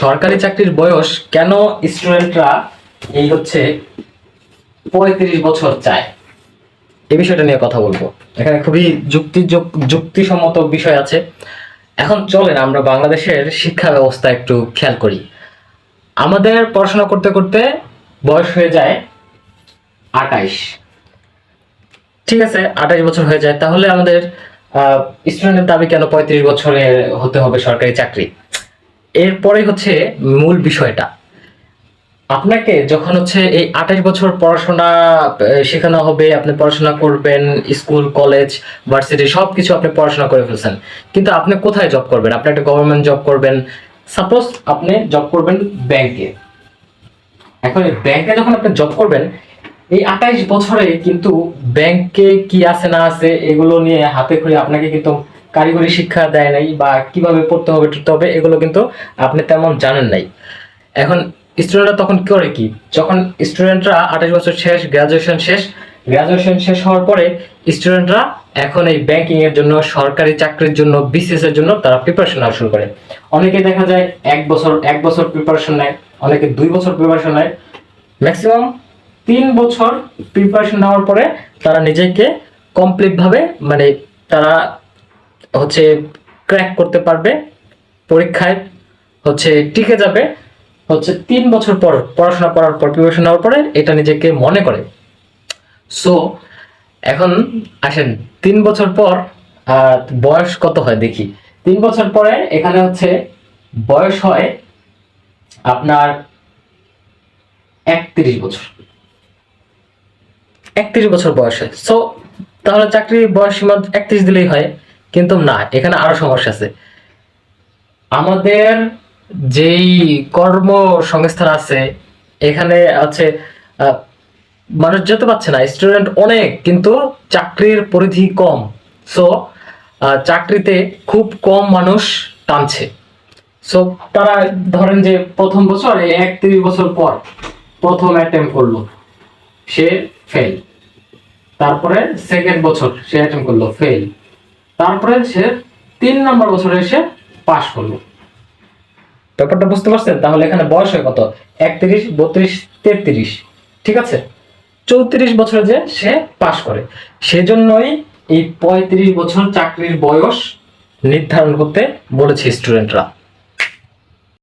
সরকারি চাকরির বয়স কেন স্টুডেন্টরা এই হচ্ছে পঁয়ত্রিশ বছর চায়? এই বিষয়টা নিয়ে কথা বলব। এখানে খুবই যুক্তি যুক্তিসম্মত বিষয় আছে। এখন চলেন আমরা বাংলাদেশের শিক্ষা ব্যবস্থা একটু খেয়াল করি। আমাদের পড়াশোনা করতে করতে বয়স হয়ে যায় আটাইশ। ঠিক আছে আঠাশ বছর হয়ে যায়। তাহলে আমাদের স্টুডেন্টের দাবি কেন পঁয়ত্রিশ বছরের হতে হবে সরকারি চাকরি? এরপরে হচ্ছে মূল বিষয়টা। আপনাকে যখন হচ্ছে এই আঠাশ বছর পড়াশোনা শেখানো হবে, আপনি পড়াশোনা করবেন, স্কুল, কলেজ, ভার্সিটি সব কিছু আপনি পড়াশোনা করে ফেলছেন। কিন্তু আপনি কোথায় জব করবেন? আপনি একটা গভর্নমেন্ট জব করবেন। সাপোজ আপনি জব করবেন ব্যাংকে এখন ব্যাংকে যখন আপনি জব করবেন, এই আঠাইশ বছরে কিন্তু ব্যাংকে কি আছে না আছে এগুলো নিয়ে হাতে করে আপনাকে কিন্তু কারিগরি শিক্ষা দেয় নাই বা কীভাবে পড়তে হবে টুতে হবে, এগুলো কিন্তু আপনি তেমন জানেন নাই। এখন স্টুডেন্টরা তখন করে কি? যখন স্টুডেন্টরা আঠাশ বছর শেষ গ্রাজুয়েশন শেষ গ্রাজুয়েশন শেষ হওয়ার পরে স্টুডেন্টরা এখন এই ব্যাংকিং এর জন্য, সরকারি চাকরির জন্য বিসিএস এর জন্য তারা প্রিপারেশন নেওয়া শুরু করে। অনেকে দেখা যায় এক বছর এক বছর প্রিপারেশন নেয়, অনেকে দুই বছর প্রিপারেশন নেয়। ম্যাক্সিমাম তিন বছর প্রিপারেশন নেওয়ার পরে তারা নিজেকে কমপ্লিট ভাবে মানে তারা হচ্ছে ক্র্যাক করতে পারবে। পরীক্ষায় হচ্ছে টিকে যাবে। হচ্ছে তিন বছর পর পড়াশোনা করার পর প্রিপারেশন নেওয়ার পরে এটা নিজেকে মনে করে। সো এখন আসেন, তিন বছর পর বয়স কত হয় দেখি। তিন বছর পরে এখানে হচ্ছে বয়স হয় আপনার একত্রিশ বছর। একত্রিশ বছর বয়স। হয় সো তাহলে চাকরির বয়স সীমা একত্রিশ দিলেই হয়। কিন্তু না, এখানে আরও সমস্যা আছে। আমাদের যেই কর্মসংস্থান আছে, এখানে আছে মানুষ যেতে পারছে না, স্টুডেন্ট অনেক, কিন্তু চাকরির পরিধি কম। সো চাকরিতে খুব কম মানুষ টানছে। সো তারা ধরেন যে প্রথম বছর, এই একত্রিশ বছর পর প্রথম অ্যাটেম্প করল, সে ফেল তারপরে সেকেন্ড বছর সে অ্যাটেম্প করল ফেল তারপরে সে তিন নম্বর বছরে এসে পাশ করল। ব্যাপারটা বুঝতে পারছেন? তাহলে এখানে বয়স হয় কত? একত্রিশ, বত্রিশ, তেত্রিশ। ঠিক আছে? চৌত্রিশ বছরে যে সে পাশ করে। সেজন্যই এই পঁয়ত্রিশ বছর চাকরির বয়স নির্ধারণ করতে বলেছে স্টুডেন্টরা